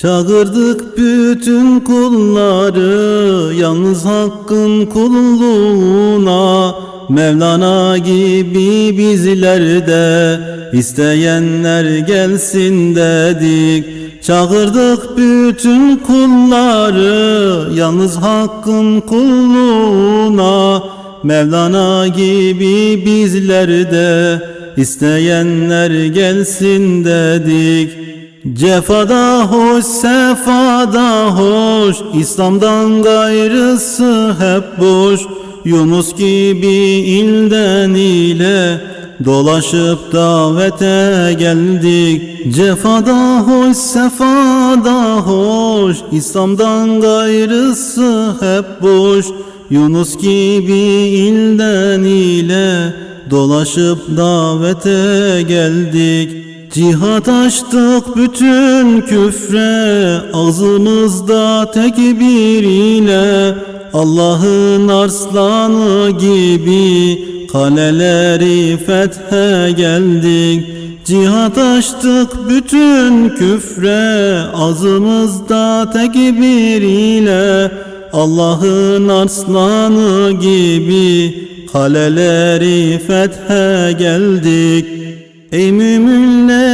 Çağırdık bütün kulları yalnız hakkın kulluğuna. Mevlana gibi bizler de isteyenler gelsin dedik. Çağırdık bütün kulları yalnız hakkın kulluğuna. Mevlana gibi bizler de isteyenler gelsin dedik Cefada hoş, sefada hoş İslam'dan gayrısı hep boş. Yunus gibi ilden ile Dolaşıp davete geldik. Cefada hoş, sefada hoş İslam'dan gayrısı hep boş. Yunus gibi ilden ile Dolaşıp davete geldik Cihat açtık bütün küfre Ağzımızda tekbir ile. Allah'ın arslanı gibi Kaleleri fethe geldik. Cihat açtık bütün küfre Ağzımızda tekbir ile. Allah'ın arslanı gibi Kaleleri fethe geldik. Ey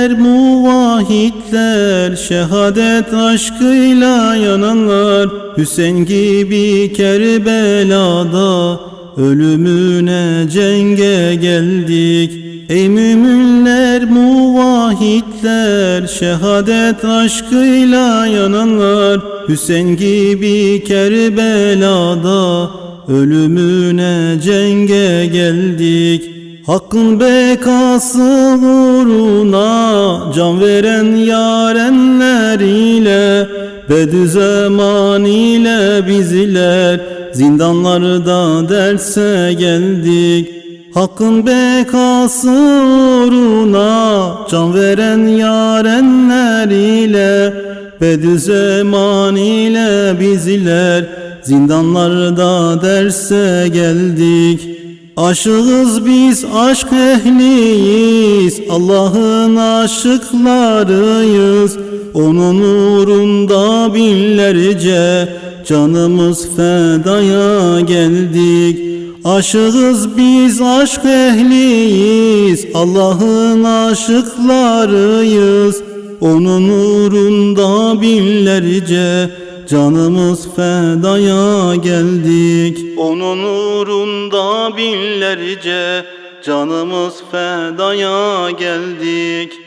müminler muvahitler Şehadet aşkıyla yananlar Hüseyin gibi Kerbela'da Ölümüne cenge geldik. Ey müminler muvahitler Şehadet aşkıyla yananlar Hüseyin gibi Kerbela'da Ölümüne cenge geldik Hakkın bekası uğruna Can veren yarenler ile Bediüzzaman ile bizler Zindanlarda derse geldik. Hakkın bekası uğruna Can veren yarenler ile Bediüzzaman ile bizler Zindanlarda derse geldik Aşığız biz aşk ehliyiz. Allah'ın aşıklarıyız. Onun uğrunda binlerce Canımız fedaya geldik. Aşığız biz aşk ehliyiz. Allah'ın aşıklarıyız. Onun uğrunda binlerce Canımız fedaya geldik. Onun uğrunda binlerce Canımız fedaya geldik